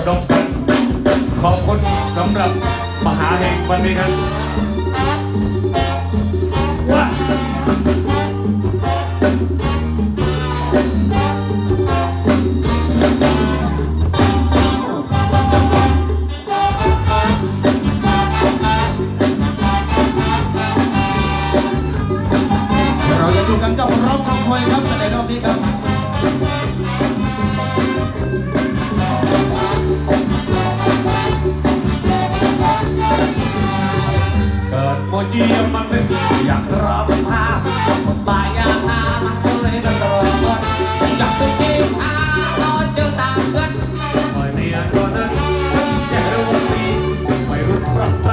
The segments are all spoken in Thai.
ระดมกันขอบคุณสำหรับมหาแห่งวันนี้ครับว่าเราจะอยู่กันกับร้องของคอยครับในรอบนี้ครับ เจียมมันเป็นอยากรอบพาคนตายานามันก็เลยกระโดดกดจับไปจีบอาตอนเจอตามกันคอยเมียตัวนั้นแย่รู้สิไม่รู้ปรับใจ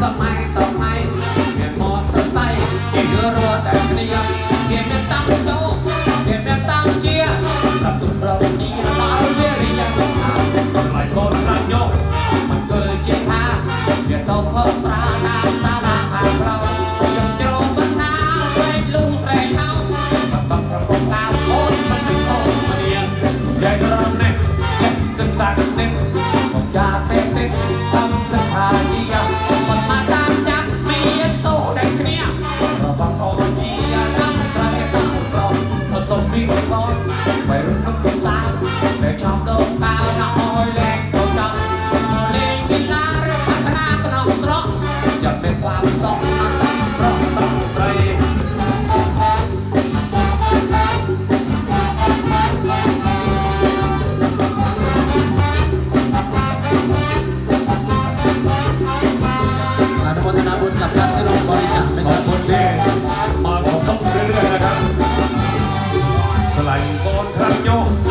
สมัยสมัย นใหญ่กระเน็กเจ็บกันสักเน็กผมยาเสพติดทำกันพาเยียมันมาตามจับเมียโตได้เครียร์ระวังเอาเยียน้ำกระเด็นตามเราผสมวิ่งก่อนไปรุ่นน้ำ สไลด์โกนรักโยก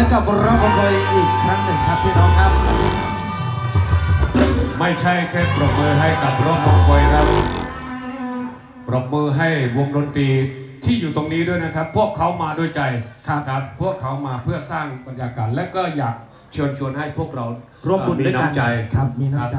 ให้กับร้องของคอยอีกครั้งหนึ่งครับพี่น้องครับ ไม่ใช่แค่ปรบมือให้กับรถมงคอยครับ ปรบมือให้วงดนตรีที่อยู่ตรงนี้ด้วยนะครับ พวกเขามาด้วยใจครับครับ พวกเขามาเพื่อสร้างบรรยากาศและก็อยากเชิญชวนให้พวกเราร่วมบุญมีด้วยกันน้ำใจ ครับมีน้ำใจ